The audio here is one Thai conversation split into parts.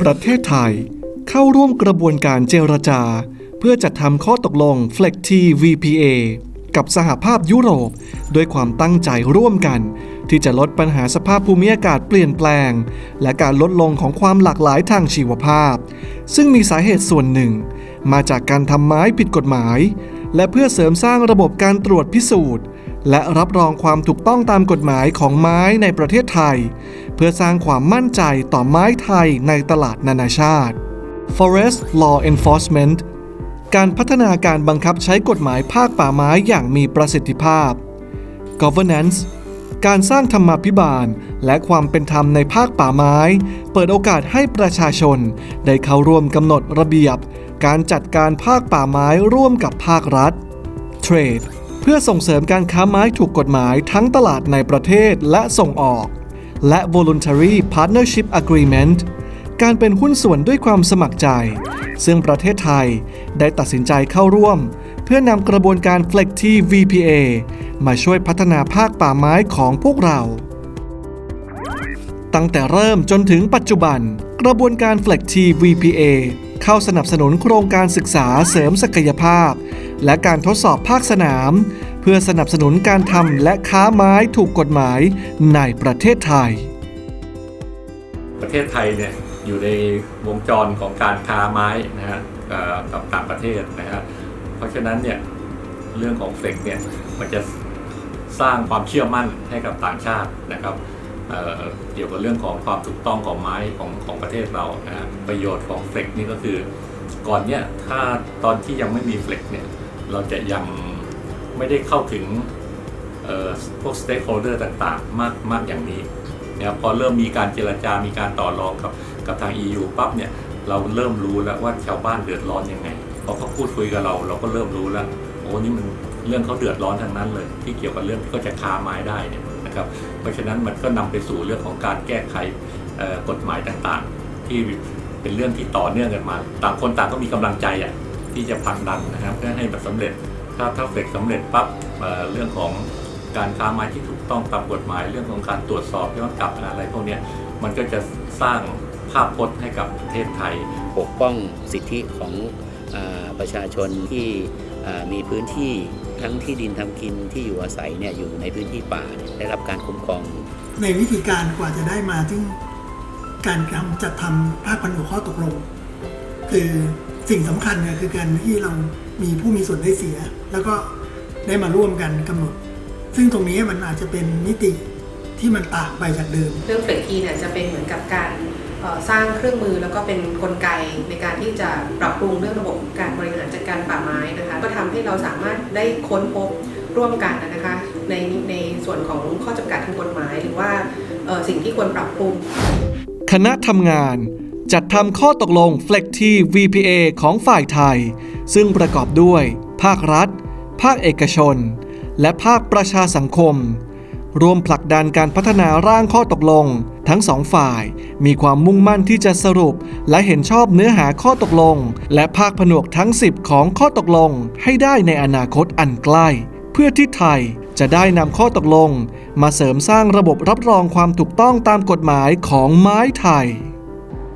ประเทศไทยเข้าร่วมกระบวนการเจรจา เพื่อจัดทำข้อตกลง FLECT VPA กับสหภาพยุโรปด้วยความตั้งใจร่วมกัน ที่จะลดปัญหาสภาพภูมิอากาศเปลี่ยนแปลง และการลดลงของความหลากหลายทางชีวภาพ ซึ่งมีสาเหตุส่วนหนึ่ง มาจากการทำไม้ผิดกฎหมาย และเพื่อเสริมสร้างระบบการตรวจพิสูจน์ และรับรองความถูกต้องตามกฎหมายของไม้ในประเทศไทย เพื่อสร้างความมั่นใจต่อไม้ไทยในตลาดนานาชาติ Forest Law Enforcement การพัฒนาการบังคับใช้กฎหมายภาคป่าไม้อย่างมีประสิทธิภาพ Governance การสร้างธรรมาภิบาล และความเป็นธรรมในภาคป่าไม้ เปิดโอกาสให้ประชาชน ได้เข้าร่วมกำหนดระเบียบ การจัดการภาคป่าไม้ร่วมกับภาครัฐ Trade เพื่อส่งเสริมการค้าไม้ถูกกฎหมายทั้งตลาดในประเทศและส่งออก และ Voluntary Partnership Agreement การเป็นหุ้นส่วนด้วยความสมัครใจ ซึ่งประเทศไทยได้ตัดสินใจเข้าร่วม เพื่อนำกระบวนการ FLECT VPA มาช่วยพัฒนาภาคป่าไม้ของพวกเรา ตั้งแต่เริ่มจนถึงปัจจุบัน กระบวนการ FLECT VPA เข้าสนับสนุนโครงการศึกษาเสริมศักยภาพ และการทดสอบภาคสนาม เพื่อสนับสนุนการทำและค้าไม้ถูกกฎหมายในประเทศไทย ประเทศไทยเนี่ยอยู่ในวงจรของการค้าไม้นะฮะกับต่างประเทศนะฮะเพราะฉะนั้นเนี่ยเรื่องของเฟกเนี่ยมันจะสร้างความเชื่อมั่นให้กับต่างชาตินะครับเเกี่ยวกับเรื่องของความถูกต้องของไม้ของของประเทศเรานะฮะประโยชน์ของเฟกนี่ก็คือ ก่อนเนี่ยถ้าตอนที่ยังไม่มีเฟกเนี่ยเราจะยัง ไม่ได้เข้าถึงพวกสเต็กโฮลเดอร์ต่างๆ มากมากอย่างนี้นะครับพอเริ่มมีการเจรจา มีการต่อรองกับกับทาง EU ปั๊บเนี่ยเราเริ่มรู้แล้วว่าชาวบ้านเดือดร้อนยังไงพอเขาพูดคุยกับเราเราก็เริ่มรู้แล้วโอ้นี่มันเรื่องเขาเดือดร้อนทางนั้นเลย ที่เกี่ยวกับเรื่องที่เขาจะคาไม้ได้เนี่ยนะครับเพราะฉะนั้นมันก็นำไปสู่เรื่องของการแก้ไขกฎหมายต่างๆ ที่เป็นเรื่องที่ต่อเนื่องกันมา ต่างคนต่างก็มีกำลังใจอะที่จะผลักดันนะครับเพื่อให้มันสำเร็จ ถ้าถ้าเฟกสำเร็จปั๊บเอ่อเรื่องของการค้าไม้ที่ถูกต้องตามกฎหมาย เรื่องของการตรวจสอบย้อนกลับอะไรพวกเนี้ยมันก็จะสร้างภาพพจน์ให้กับประเทศไทย ปกป้องสิทธิของอาประชาชนที่อ่ามีพื้นที่ทั้งที่ดินทำกินที่อยู่อาศัยเนี่ยอยู่ในพื้นที่ป่าเนี่ยได้รับการคุ้มครอง ในวิธีการกว่าจะได้มาถึงการทำจัดทำภาคผนวกข้อตกลง คือ สิ่งสำคัญเนี่ยคือการที่เรามีผู้มีส่วนได้เสีย แล้วก็ได้มาร่วมกันกำหนด ซึ่งตรงนี้มันอาจจะเป็นมิติที่มันต่างไปจากเดิม เรื่องเฟรคีเนี่ยจะเป็นเหมือนกับการเอ่อสร้างเครื่องมือแล้วก็เป็นนกลไกในการที่จะปรับปรุงเรื่องระบบการบริหารจัดการป่าไม้นะคะก็ทำให้เราสามารถได้ค้นพบร่วมกันนะคะในในส่วนของข้อจำกัดทางกฎหมาย หรือว่าเอ่อสิ่งที่ควรปรับปรุง คณะทำงาน จัดทำข้อตกลง FLECT VPA ของฝ่ายไทย ซึ่งประกอบด้วย ภาครัฐ ภาคเอกชน และภาคประชาสังคม รวมผลักดันการพัฒนาร่างข้อตกลง ทั้งสองฝ่ายมีความมุ่งมั่นที่จะสรุป และเห็นชอบเนื้อหาข้อตกลง และภาคผนวกทั้ง 10 ของข้อตกลงให้ได้ในอนาคตอันใกล้ เพื่อที่ไทยจะได้นำข้อตกลง มาเสริมสร้างระบบรับรองความถูกต้องตามกฎหมายของไม้ไทย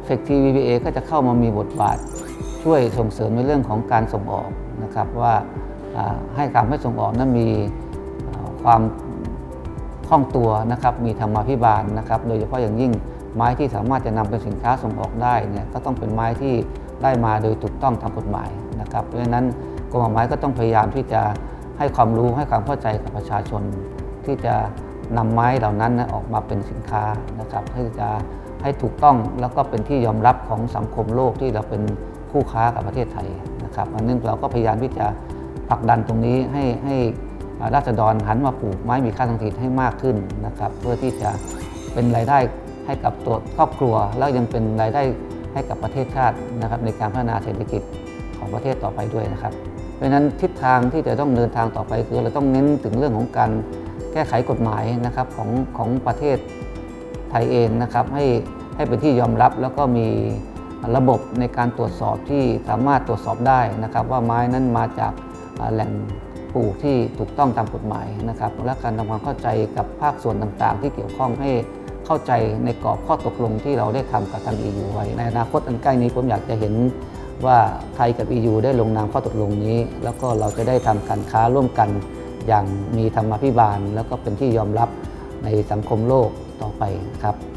เฟกที VBA ก็จะเข้ามามีบทบาท ช่วยส่งเสริมในเรื่องของการส่งออกนะครับว่าให้การให้ส่งออกนั้นมีความคล่องตัวนะครับมีธรรมาภิบาลนะครับโดยเฉพาะอย่างยิ่งไม้ที่สามารถจะนำเป็นสินค้าส่งออกได้เนี่ยก็ต้องเป็นไม้ที่ได้มาโดยถูกต้องตามกฎหมายนะครับเพราะฉะนั้นกรมป่าไม้ก็ต้องพยายามที่จะให้ความรู้ให้ความเข้าใจกับประชาชน ที่จะนำไม้เหล่านั้นออกมาเป็นสินค้านะครับเพื่อจะ ให้ถูกต้องแล้วก็เป็นที่ยอมรับของสังคมโลกที่เราเป็นคู่ค้ากับประเทศไทยนะครับอันนี้เราก็พยายามที่จะผลักดันตรงนี้ให้ให้ราษฎรหันมาปลูกไม้มีค่าทางเศรษฐกิจให้มากขึ้นนะครับเพื่อที่จะเป็นรายได้ให้กับตัวครอบครัว แล้วยังเป็นรายได้ให้กับประเทศชาตินะครับในการพัฒนาเศรษฐกิจของประเทศต่อไปด้วยนะครับ เพราะฉะนั้นทิศทางที่จะต้องเดินทางต่อไปคือเราต้องเน้นถึงเรื่องของการแก้ไขกฎหมายนะครับของของประเทศ ไทยเองนะครับให้ให้เป็นที่ยอมรับแล้วก็มีระบบในการตรวจสอบที่สามารถตรวจสอบได้นะครับ ว่าไม้นั้นมาจากแหล่งปลูกที่ถูกต้องตามกฎหมายนะครับ และการทำความเข้าใจกับภาคส่วนต่างๆ ที่เกี่ยวข้องให้เข้าใจในกรอบข้อตกลงที่เราได้ทำกับทาง EU ไว้ ในอนาคตอันใกล้นี้ผมอยากจะเห็นว่าไทยกับ EU ได้ลงนามข้อตกลงนี้ แล้วก็เราจะได้ทำการค้าร่วมกันอย่างมีธรรมาภิบาล แล้วก็เป็นที่ยอมรับในสังคมโลก ต่อไปครับ